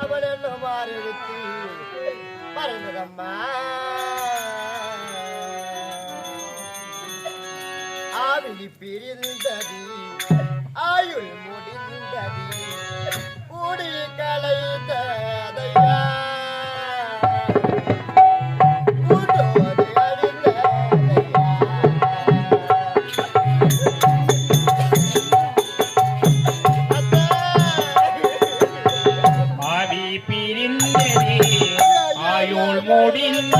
அவள் என்ன மாறெடுத்து மறைந்ததம்மா ஆவிலி பிரிந்தது ஆயுள் பிரிந்தது ஆயுள் முடிந்தது கூடி